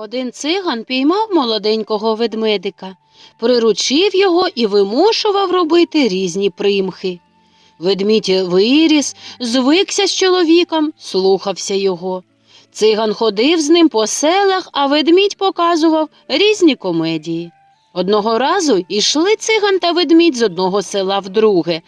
Один циган піймав молоденького ведмедика, приручив його і вимушував робити різні примхи. Ведмідь виріс, звикся з чоловіком, слухався його. Циган ходив з ним по селах, а ведмідь показував різні комедії. Одного разу йшли циган та ведмідь з одного села в друге.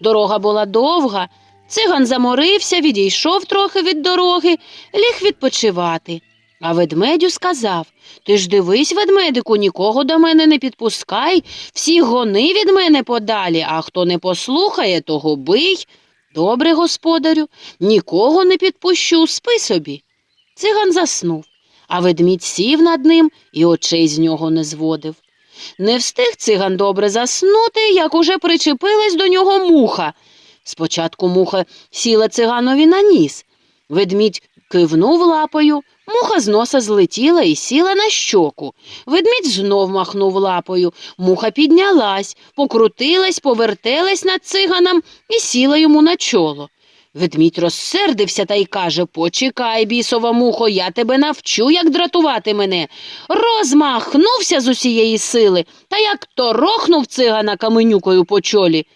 Дорога була довга. Циган заморився, відійшов трохи від дороги, ліг відпочивати. А ведмедю сказав Ти ж дивись, ведмедику, нікого до мене не підпускай, всі гони від мене подалі, а хто не послухає, того бий. Добре, господарю, нікого не підпущу, спи собі. Циган заснув, а ведмідь сів над ним і очей з нього не зводив. Не встиг циган добре заснути, як уже причепилась до нього муха. Спочатку муха сіла циганові на ніс. Ведмідь кивнув лапою, муха з носа злетіла і сіла на щоку. Ведмідь знов махнув лапою. Муха піднялась, покрутилась, повертелась над циганом і сіла йому на чоло. Ведмідь розсердився та й каже Почекай, бісова мухо, я тебе навчу, як дратувати мене. Розмахнувся з усієї сили та як торохнув цигана каменюкою по чолі.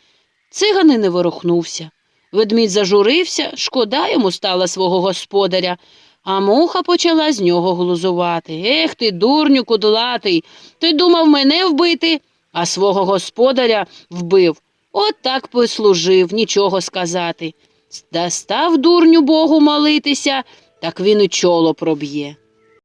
Циган і не ворухнувся. Ведмідь зажурився, шкода йому стала свого господаря, а муха почала з нього глузувати. Ех ти, дурню кудлатий, ти думав мене вбити, а свого господаря вбив. От так послужив, нічого сказати. Та став дурню Богу молитися, так він і чоло проб'є.